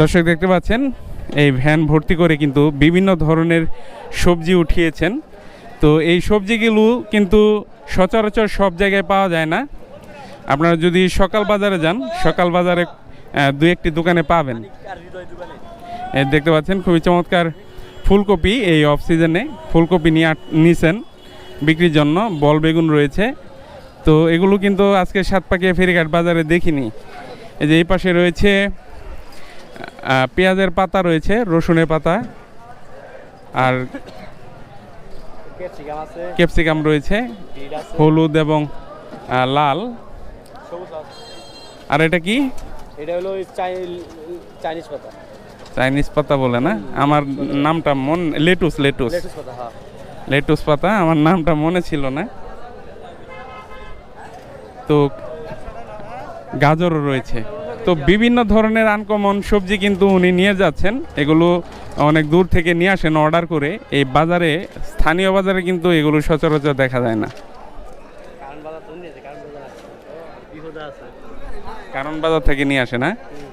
দর্শক দেখতে পাচ্ছেন, এই ভ্যান ভর্তি করে কিন্তু বিভিন্ন ধরনের সবজি উঠিয়েছেন। তো এই সবজিগুলো কিন্তু সচরাচর সব জায়গায় পাওয়া যায় না। আপনারা যদি সকাল বাজারে যান, সকাল বাজারে দু একটি দোকানে পাবেন। দেখতে পাচ্ছেন, খুবই চমৎকার ফুলকপি এই অফ সিজনে ফুলকপি নিয়ে নিছেন, বিক্রির জন্য বল বেগুন রয়েছে। তো এগুলো কিন্তু আজকে সাতপাকিয়া ফেরিঘাট বাজারে দেখিনি। এই যে এই পাশে রয়েছে পেঁয়াজের পাতা রয়েছে রসুনের পাতা আর ক্যাপসিকাম রয়েছে হলুদ এবং লাল। আর এটা কি? এটা হলো চাইনিজ পাতা। চাইনিজ পাতা বলে না? আমার নামটা মন লেটুস লেটুস। লেটুস পাতা হ্যাঁ। লেটুস পাতা আমার নামটা মনে ছিল না। তো গাজরও রয়েছে। তো বিভিন্ন ধরনের আনকমন সবজি কিন্তু উনি নিয়ে যাচ্ছেন। এগুলো অনেক দূর থেকে নিয়ে আসেন অর্ডার করে। এই বাজারে স্থানীয় বাজারে কিন্তু এগুলো সচরাচর দেখা যায় না। কারণ বাজার থেকে নিয়ে আসে না হুম।